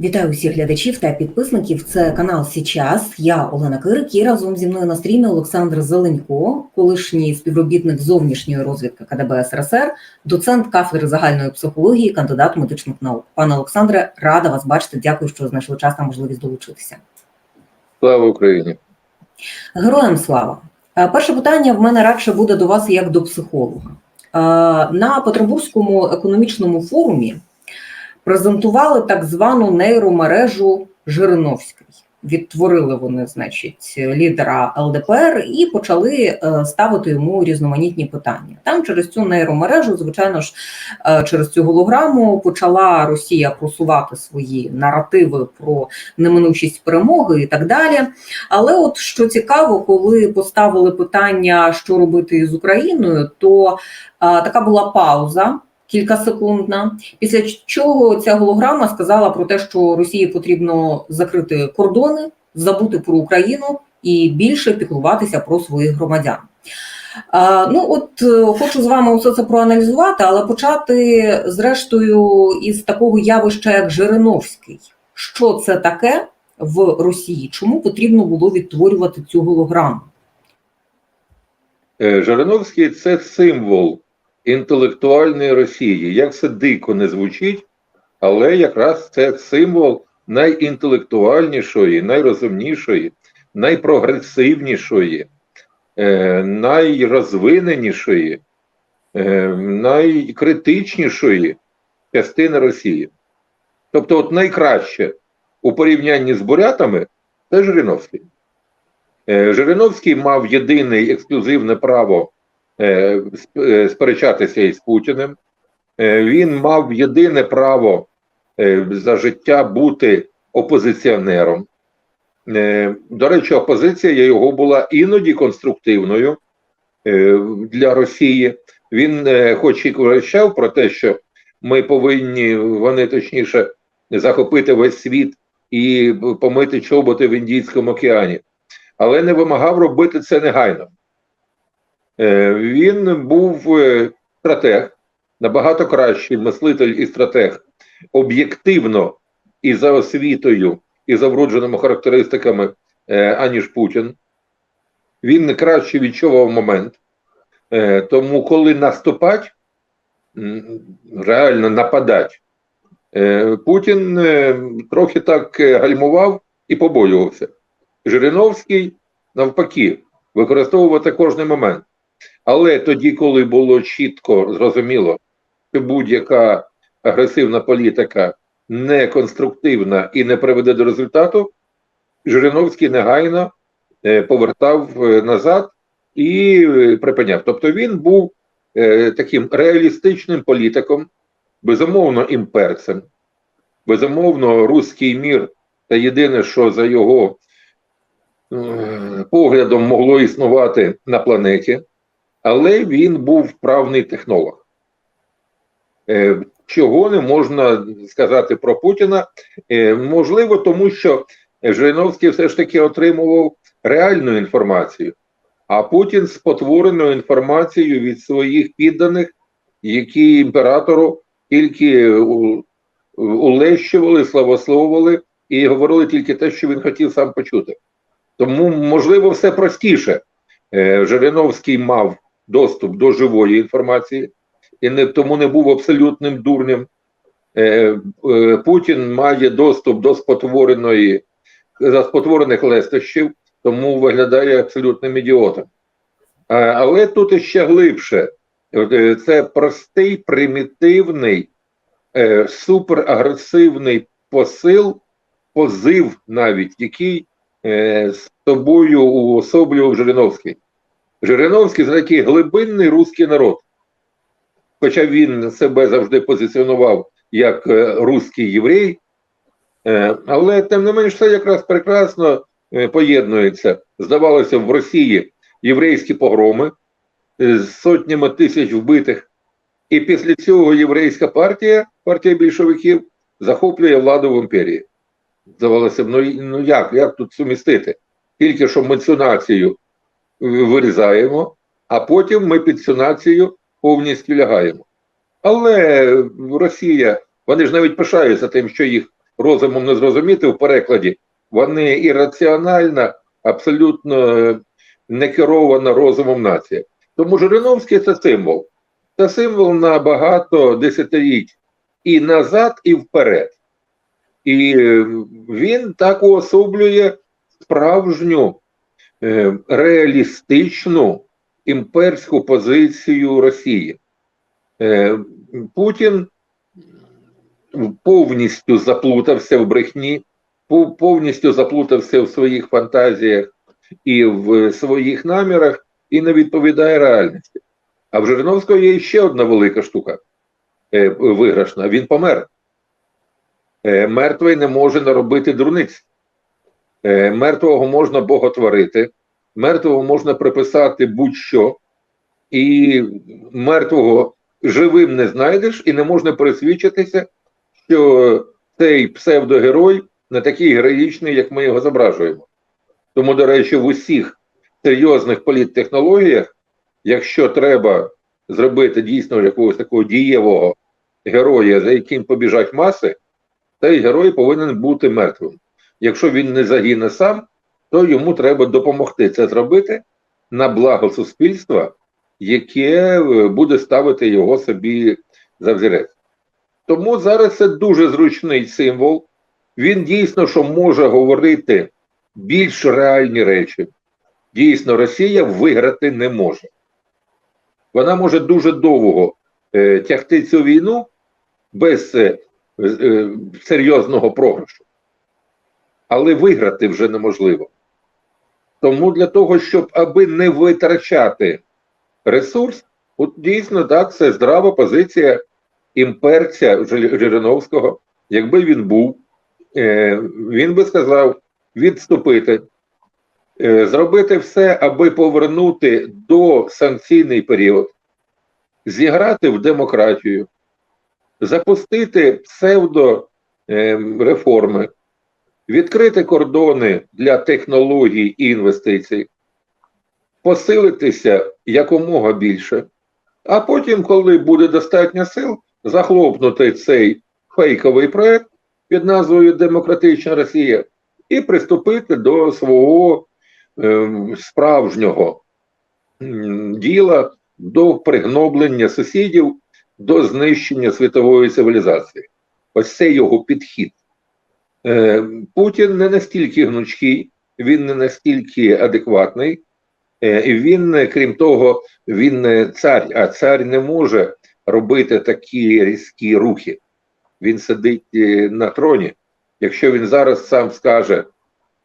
Вітаю усіх глядачів та підписників. Це канал Січас. Я Олена Кирик і разом зі мною на стрімі Олександр Зеленько, колишній співробітник зовнішньої розвідки КДБ СРСР, доцент кафедри загальної психології, кандидат медичних наук. Пане Олександре, рада вас бачити. Дякую, що знайшли час та можливість долучитися. Слава Україні! Героям слава! Е, Перше питання в мене радше буде до вас як до психолога. Е, На Петербурзькому економічному форумі презентували так звану нейромережу Жириновський. Відтворили вони, значить, лідера ЛДПР і почали е, ставити йому різноманітні питання. Там через цю нейромережу, звичайно ж, е, через цю голограму почала Росія просувати свої наративи про неминучість перемоги і так далі. Але от що цікаво, коли поставили питання, що робити із Україною, то е, така була пауза. Кількасекундна, після чого ця голограма сказала про те, що Росії потрібно закрити кордони, забути про Україну і більше піклуватися про своїх громадян. Ну от е, хочу з вами усе це проаналізувати, але почати зрештою із такого явища, як Жириновський. Що це таке в Росії? Чому потрібно було відтворювати цю голограму? Е, Жириновський це символ інтелектуальної Росії. Як це дико не звучить, але якраз це символ найінтелектуальнішої, найрозумнішої, найпрогресивнішої, е, найрозвиненішої, е, найкритичнішої частини Росії. Тобто, от найкраще у порівнянні з бурятами це Жириновський. Е, Жириновський мав єдине ексклюзивне право сперечатися із Путіним. Е, Він мав єдине право е, за життя бути опозиціонером. Е, До речі, опозиція його була іноді конструктивною е, для Росії. Він, е, хоч і кричав про те, що ми повинні, вони точніше, захопити весь світ і помити чоботи в Індійському океані, але не вимагав робити це негайно. Е, Він був е, стратег, набагато кращий мислитель і стратег, об'єктивно і за освітою, і за вродженими характеристиками, е, аніж Путін. Він краще відчував момент. Тому, коли наступать, реально нападать, Путін трохи так гальмував і побоювався. Жириновський, навпаки, використовувати кожний момент. Але тоді, коли було чітко зрозуміло, що будь-яка агресивна політика не конструктивна і не приведе до результату, Жириновський негайно е, повертав е, назад і е, припиняв. Тобто він був таким реалістичним політиком, безумовно, імперцем, безумовно, руський мір, та єдине, що за його поглядом могло існувати на планеті, але він був вправний технолог. Е, Чого не можна сказати про Путіна? Е, Можливо, тому що Жириновський все ж таки отримував реальну інформацію, а Путін спотвореною інформацією від своїх підданих, які імператору тільки улещували, славословили і говорили тільки те, що він хотів сам почути. Тому, можливо, все простіше. Е, Жириновський мав доступ до живої інформації і не, тому не був абсолютним дурнем. Е, е, Путін має доступ до спотвореної, за спотворених лестощів, тому виглядає абсолютним ідіотом. Е, але тут іще глибше. Е, Це простий, примітивний, е, суперагресивний посил, позив навіть, який е, з тобою уособлював Жириновський. Жириновський це такий глибинний русський народ. Хоча він себе завжди позиціонував як е, русський єврей, е, але тим не менш це якраз прекрасно е, поєднується. Здавалося, в Росії єврейські погроми з сотнями тисяч вбитих, і після цього єврейська партія, партія більшовиків, захоплює владу в імперії. Здавалося б, ну, ну як, як тут сумістити? Тільки що ми цю націю вирізаємо, а потім ми під цю націю повністю лягаємо. Але Росія, вони ж навіть пишаються тим, що їх розумом не зрозуміти в перекладі, вони ірраціональна, абсолютно е, не керована розумом нація. Тому Жириновський це символ. Це символ на багато десятиліть і назад, і вперед. І е, він так уособлює справжню реалістичну імперську позицію Росії. Е, Путін повністю заплутався в брехні, повністю заплутався в своїх фантазіях і в своїх намірах, і не відповідає реальності. А в Жириновського є ще одна велика штука е, виграшна. Він помер. Е, Мертвий не може наробити дурниць. Е, Мертвого можна боготворити, мертвого можна приписати будь-що, і мертвого живим не знайдеш, і не можна пересвідчитися, що цей псевдогерой не такий героїчний, як ми його зображуємо. Тому, до речі, в усіх серйозних політтехнологіях, якщо треба зробити дійсно якогось такого дієвого героя, за яким побіжать маси, цей герой повинен бути мертвим. Якщо він не загине сам, то йому треба допомогти це зробити на благо суспільства, яке е, буде ставити його собі за взірець. Тому зараз це дуже зручний символ. Він дійсно що може говорити більш реальні речі. Дійсно, Росія виграти не може. Вона може дуже довго е, тягти цю війну без е, е, серйозного програшу. Але виграти вже неможливо. Тому для того, щоб аби не витрачати ресурс, от дійсно так, це здрава позиція імперця Жириновського. Якби він був, е, він би сказав відступити, е, зробити все, аби повернути до санкційний період, зіграти в демократію, запустити псевдо е, реформи, відкрити кордони для технологій і інвестицій, посилитися якомога більше, а потім, коли буде достатньо сил, захлопнути цей фейковий проект під назвою Демократична Росія і приступити до свого ем, справжнього діла, до пригноблення сусідів, до знищення світової цивілізації. Ось це його підхід. Е, Путін не настільки гнучкий, він не настільки адекватний, е, і він, крім того, він не цар, а цар не може робити такі різкі рухи. Він сидить е, на троні. Якщо він зараз сам скаже,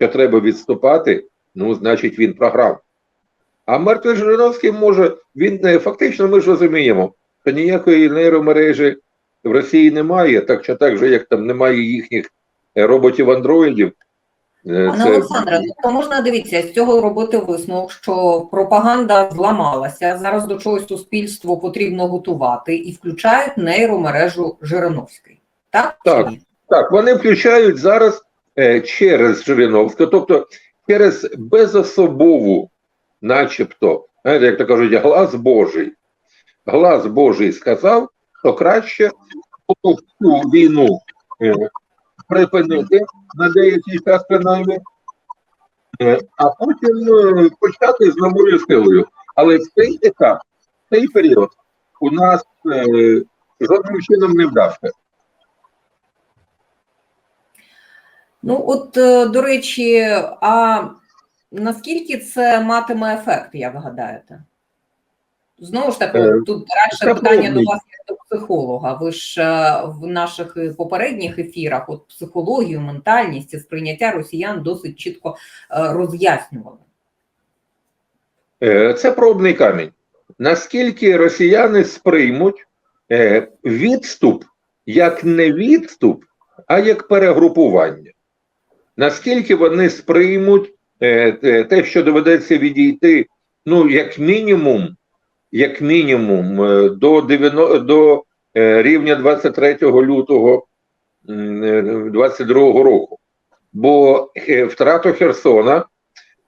що треба відступати, ну, значить він програв. А мертвий Жириновський може, він е, фактично ми ж розуміємо, що ніякої нейромережі в Росії немає, так що так же, як там немає їхніх роботів-андроїдів. е, Пане Олександре, тобто можна дивіться з цього робити висновок, що пропаганда зламалася. Зараз до чогось суспільству потрібно готувати і включають нейромережу Жириновської. Так? Так. Так, вони включають зараз е, через Жириновського, тобто через безособову, начебто, знаєте, як то кажуть, глас Божий. Глас Божий сказав, що краще цю війну е, припинити на деякий час принаймні, е, а потім е, почати з новою силою. Але в цей етап, в цей період у нас е, жодним чином не вдався. Ну, от, до речі, а наскільки це матиме ефект, як гадаєте? Знову ж таки, Е, тут радше питання до вас як до психолога. Ви ж е, в наших е, попередніх ефірах от психологію, ментальність і сприйняття росіян досить чітко роз'яснювали. Е, Це пробний камінь. Наскільки росіяни сприймуть е, відступ як не відступ, а як перегрупування? Наскільки вони сприймуть е, те, що доведеться відійти, ну, як мінімум, як мінімум, е, до 90, до е, рівня 23 лютого м, е, 22 року. Бо втрату Херсона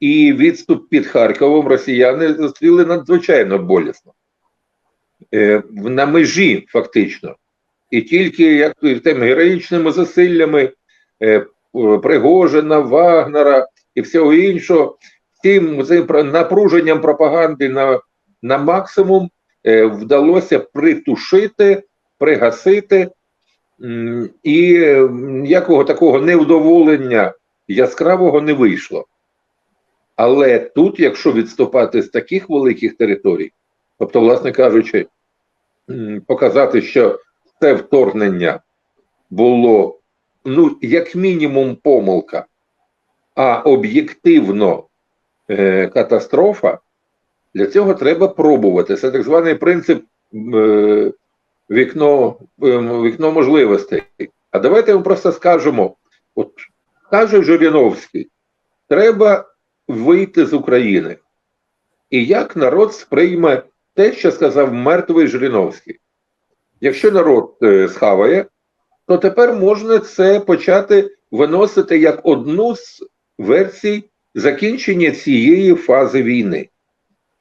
і відступ під Харковом росіяни зустріли надзвичайно болісно. На межі, фактично. І тільки як тим героїчними зусиллями Пригожина, Вагнера і всього іншого, тим напруженням пропаганди на, на максимум е, вдалося притушити, пригасити, і ніякого такого невдоволення яскравого не вийшло. Але тут, якщо відступати з таких великих територій, тобто, власне кажучи, показати, що це вторгнення було, ну, як мінімум, помилка, а об'єктивно е, катастрофа, для цього треба пробувати. Це так званий принцип е, вікно, ем, вікно можливостей. А давайте ми просто скажемо: от каже Жириновський, треба вийти з України. І як народ сприйме те, що сказав мертвий Жириновський. Якщо народ е, схаває, то тепер можна це почати виносити як одну з версій закінчення цієї фази війни.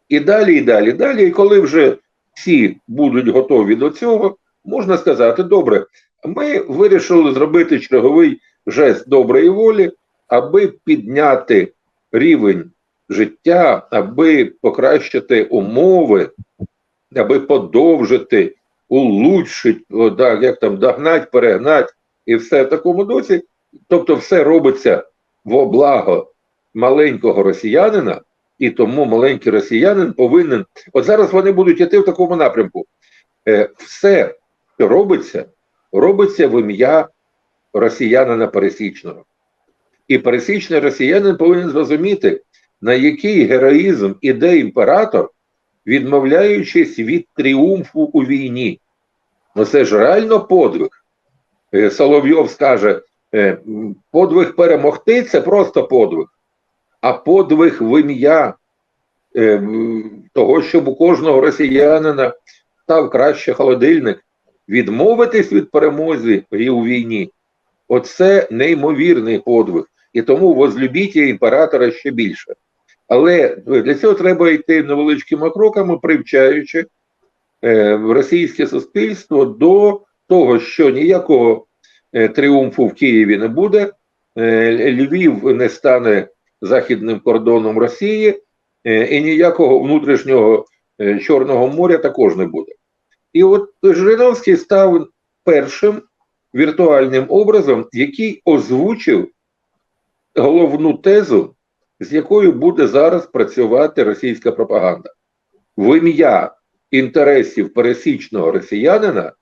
І далі, і далі, далі. І коли вже всі будуть готові до цього, можна сказати: добре, ми вирішили зробити черговий жест доброї волі, аби підняти рівень життя, аби покращити умови, аби подовжити, улучшити, да, як там догнать, перегнать і все в такому досі. Тобто, все робиться во благо маленького росіянина, і тому маленький росіянин повинен. От зараз вони будуть йти в такому напрямку. Е, все, що робиться, робиться в ім'я росіянина пересічного. І пересічний росіянин повинен зрозуміти, на який героїзм іде імператор, відмовляючись від тріумфу у війні. Ну це ж реально подвиг. Е, Соловйов скаже: е, подвиг перемогти це просто подвиг, а подвиг в ім'я е, того, щоб у кожного росіянина став краще холодильник, відмовитись від перемоги у війні. Оце неймовірний подвиг. І тому возлюбіть імператора ще більше. Але для цього треба йти невеличкими кроками, привчаючи е, російське суспільство до того, що ніякого е, тріумфу в Києві не буде, е, Львів не стане західним кордоном Росії, е, і ніякого внутрішнього е, Чорного моря також не буде. І от Жириновський став першим віртуальним образом, який озвучив головну тезу, з якою буде зараз працювати російська пропаганда. В ім'я інтересів пересічного росіянина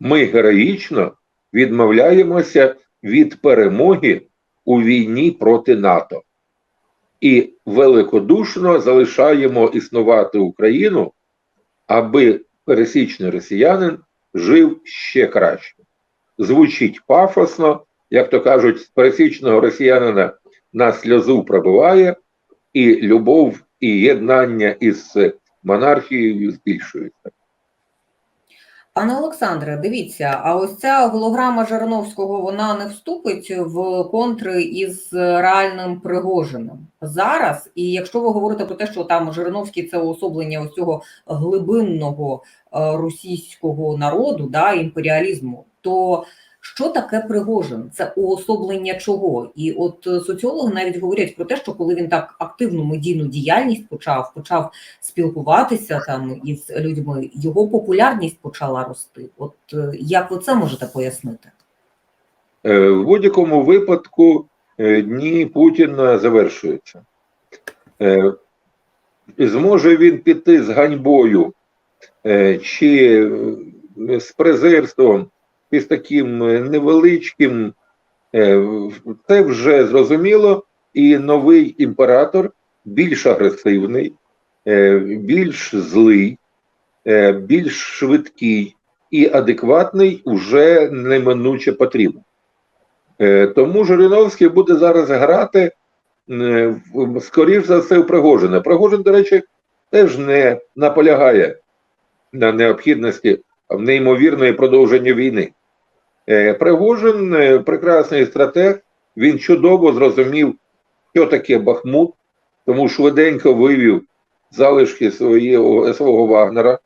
ми героїчно відмовляємося від перемоги у війні проти НАТО і великодушно залишаємо існувати Україну, аби пересічний росіянин жив ще краще. Звучить пафосно, як то кажуть, з пересічного росіянина на сльозу пробиває, і любов і єднання із монархією збільшується. Пане Олександре, дивіться, а ось ця голограма Жириновського вона не вступить в контри із реальним Пригожиним зараз. І якщо ви говорите про те, що там Жириновський це уособлення ось цього глибинного е, російського народу, да, імперіалізму, то що таке Пригожин? Це уособлення чого? І от е, соціологи навіть говорять про те, що коли він так активну медійну діяльність почав, почав спілкуватися там із людьми, його популярність почала рости. От е, як ви це можете пояснити? Е, В будь-якому випадку дні Путіна завершуються. Зможе він піти з ганьбою чи з презирством, і з таким е, невеличким, е, це вже зрозуміло, і новий імператор більш агресивний, е, більш злий, більш швидкий і адекватний уже неминуче потрібен. Тому Жириновський буде зараз грати, скоріш за все, в Пригожина. Пригожин, до речі, теж не наполягає на необхідності неймовірної продовження війни. Е, Пригожин е, прекрасний стратег, він чудово зрозумів, що таке Бахмут, тому швиденько вивів залишки своєго, свого Вагнера,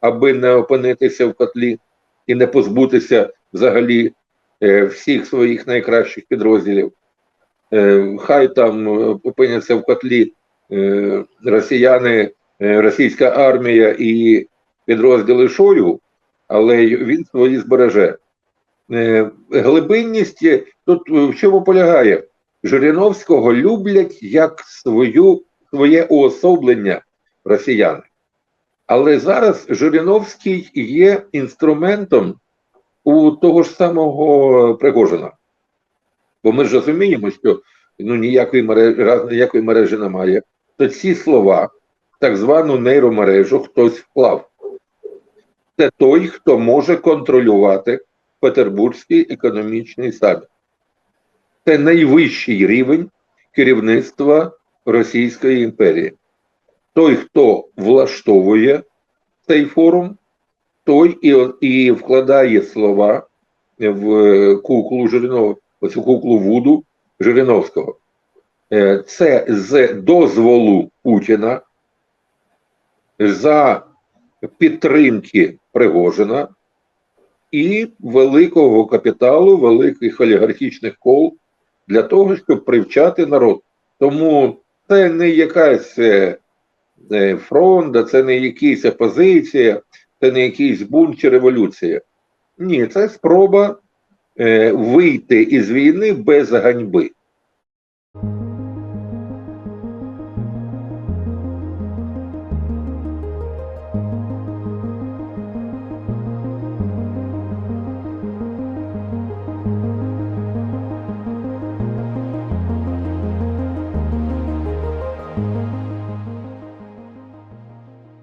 аби не опинитися в котлі і не позбутися взагалі е, всіх своїх найкращих підрозділів. Хай там опиняться в котлі росіяни, російська армія і підрозділи Шою, але він свої збереже. Е, Глибинність е, тут е, в чому полягає? Жириновського люблять як свою, своє уособлення росіяни. Але зараз Жириновський є інструментом у того ж самого Пригожина. Бо ми ж розуміємо, що ну, ніякої мережі, ніякої мережі немає, то ці слова, так звану нейромережу, хтось вклав. Це той, хто може контролювати Петербурзький економічний саміт. Це найвищий рівень керівництва Російської імперії. Той, хто влаштовує цей форум, той і, і вкладає слова в куклу Жиринового, оцю куклу Вуду Жириновського. Е, Це з дозволу Путіна за підтримки Пригожина і великого капіталу, великих олігархічних кол для того, щоб привчати народ. Тому це не якась е, е, фронта, це не якась опозиція, це не якийсь бунт чи революція. Ні, це спроба е, вийти із війни без ганьби.